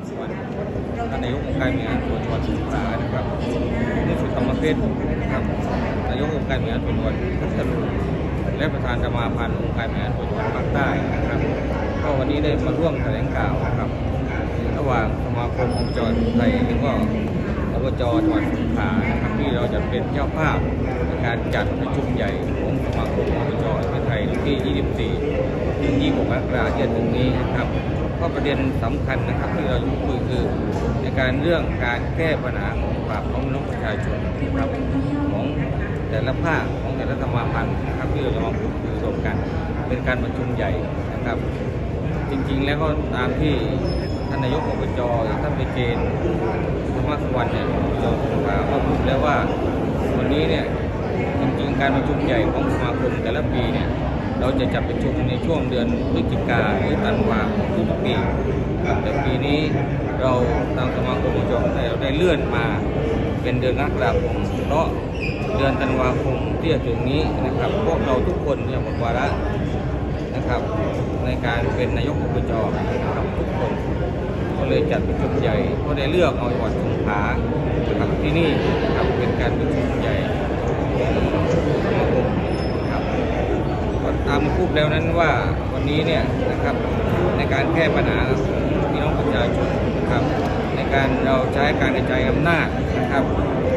ามสุวรรณท่านนายกองค์การบริหารส่วนจังหวัดสงขลานะครับนี่คือธรรมเพศนะครับนายกองค์การบริหารส่วนจังหวัดพัทลุงและประธานสมาพันธ์องค์การบริหารส่วนจังหวัดภาคใต้นะครับก็วันนี้ได้มาร่วมแถลงข่าวนะครับ ระหว่างสมาคมองค์กรไทยแล้วก็ อบจจังหวัดสงขลานะครับที่เราจะเป็นเจ้าภาพในการจัดประชุมใหญ่ของสมาคมอบจไทยวันที่ 24 ถึง 26กราคมที่จะถึงนี้นะครับก็ประเด็นสำคัญนะครับที่เราจะคุยคือในการเรื่องการแก้ปัญหาของปากของน้องประชาชนนะครับของแต่ละภาคของแต่ละสมาพันธ์นะครับที่เราจะมาพูดคุยรวมกัน เป็นการประชุมใหญ่นะครับ จริงๆแล้วก็ตามที่ นนายกอบจหรือท่านไปเจนธรรมสวรรค์เนี่ยอบจสงขลาก็พูดแล้วว่าวันนี้เนี่ยจริงๆการประชุมใหญ่ของสมาคมแต่ละปีเนี่ยเราจะจัดประชุมในช่วงเดือนพฤศจิกาหรือธันวาของทุกๆปีแต่ปีนี้เราทางสมาคมอบจเราได้เลื่อนมาเป็นเดือนกรกฎาคมเพราะเดือนธันวาคมที่จะถึงนี้นะครับพวกเราทุกคนเนี่ยหมดวาระนะครับในการเป็นนายกอบจนะครับทุกคน ก็เลยจัดประชุมใหญ่ก็ได้เลือกเอาจังหวัดสงขลาครับที่นี่ครับเป็นการประชุมใหญ่ของสมาคมครับก็ตามพูดแล้วนั้นว่าวันนี้เนี่ยนะครับในการแก้ปัญหาพี่น้องประชาชนนะครับ ในการเราใช้การกระจายอำนาจนะครับ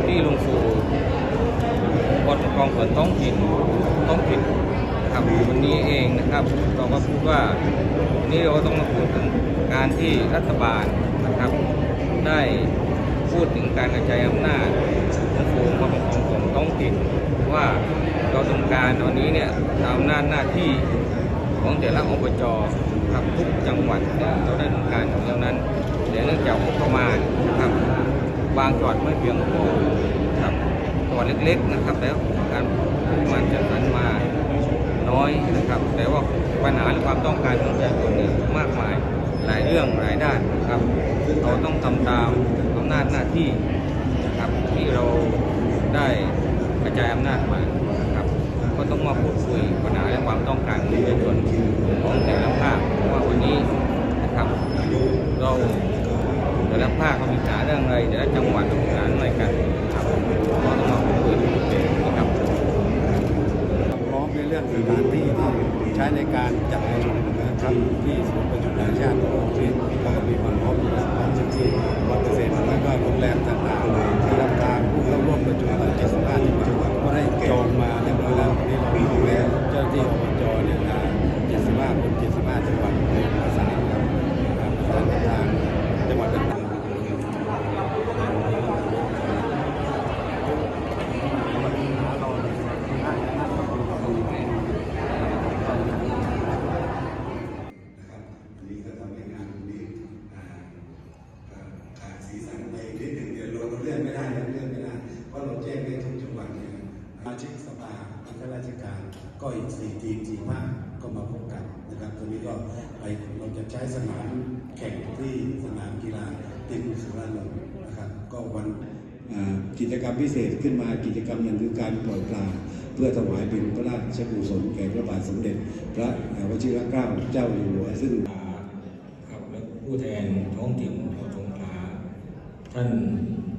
ที่ลงสู่บนกองส่วนท้องถิ่นท้องถิ่ นะครับวันนี้เองนะครับเราก็พูดว่าวันนี้เราก็ต้องมาพูดถึงการที่รัฐบาลนะครับ ได้พูดถึงการกระจายอำนาจของฝูงมาเป็นของส่วนท้องถิ่นว่าเราต้องการตอนนี้เนี่ยตามอำนาจหน้าที่ของแต่ละอบจครับทุกจังหวัดเนี่ยเราได้ดำการอยู่แล้วนั้นแต่เนื่องจากงบประมาณนะครับบางจังหวัดไม่เพียงพอครับจังหวัดเล็กๆนะครับ แล้วการประมาณจัดสรร น้อยนะครับ แต่ว่าปัญหาหรือความต้องการของประชาชนเนี่ยมากมายหลายเรื่องหลายด้านนะครับ เราต้องทำตามอำนาจหน้าที่นะครับที่เราได้กระจายอำนาจมานะครับ ก็ต้องมาพูดคุยปัญหาและความต้องการของประชาชนของแต่ละภาคว่าวันนี้นะครับ เราแต่ละภาคเขามีปัญหาเรื่องอะไรแต่ละจังหวัดมีปัญหาเรื่องอะไรกันครับก็ต้องมาพูดคุยกันนะครับ พร้อมในเรื่องสถานที่ที่ใช้ในการจัดประชุมนะครับที่ศูนย์ประชุมแห่งชาติของประเทศก็มีความพร้อมอยู่แล้วความที่วัดเปอร์เซ็นต์แล้วก็โรงแรมต่างๆที่รับการผู้เข้าร่วมประชุมทั้ง75จังหวัดก็ได้จองมาเรียบร้อยแล้ววันนี้เราดูแลเจ้าหน้าที่อบจเนี่ยนะ75คน75จังหวัดประสานกับทางทางจังหวัดต่างๆ นะครับอันนี้ก็ทำให้งานนี้อ่าอ่าขาด สีสันไปนิดหนึ่งเดี๋ยวเราเลื่อนไม่ได้เลื่อนไม่ได้เพราะเราแจ้งได้ทุกจังหวัดเนี่ยสมาชิกสภาข้าราชการก็อีกสี่ทีมสี่ภาคก็มาพบกันนะครับตรงนี้ก็ไปเราจะใช้สนามแข่งที่สนามกีฬาติมสุราษฎร์นะครับ ก็วันกิจกรรมพิเศษขึ้นมากิจกรรมหนึ่งคือการปล่อยปลาเพื่อถวายเป็นพระราชกุศลแก่พระบาทสมเด็จ พระวชิรเกล้าเจ้าอยู่หัวซึ่งผู้แทนท้องถิ่นของ ท่าน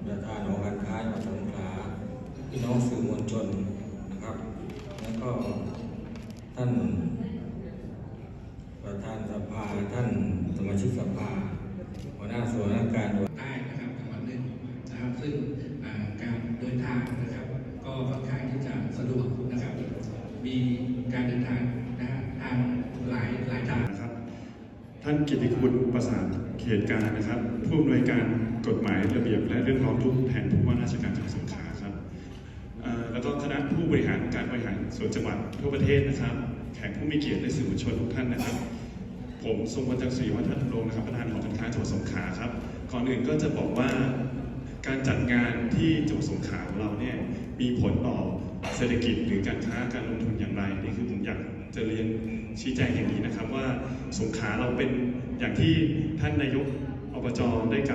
ประธานหอการค้าจังหวัดสงขลาพี่น้องสื่อมวลชนนะครับ แล้วก็ท่าน ประธานสภาท่านสมาชิกสภาหัวหน้าส่วนราชการด้วย ใต้นะครับจังหวัดหนึ่งนะครับ ซึ่งอ่าการเดินทางนะครับ ก็ค่อนข้างที่จะสะดวกนะครับ มีการเดินทางนะฮะทางหลายหลายทาง นะครับ ท่านกิติคุณประสานเขตการนะครับ ผู้อำนวยการกฎหมายระเบียบและเรื่องร้องทุกข์แทนผู้ว่าราชการจังหวัดสงขลาครับแล้วก็คณะผู้บริหารการบริหารส่วนจังหวัดทั่วประเทศนะครับ แขกผู้มีเกียรติและสื่อมวลชนทุกท่านนะครับ ผมทรงพลจักรศรีวัฒนธรรมรงค์นะครับประธานหอการค้าจังหวัดสงขลาครับก่อนอื่นก็จะบอกว่าการจัดงานที่จังหวัดสงขลาของเราเนี่ยมีผลต่อเศรษฐกิจหรือการค้าการลง จะเรียนชี้แจงอย่างนี้นะครับว่าสงขาเราเป็นอย่างที่ท่านนายกอบจได้กล่าว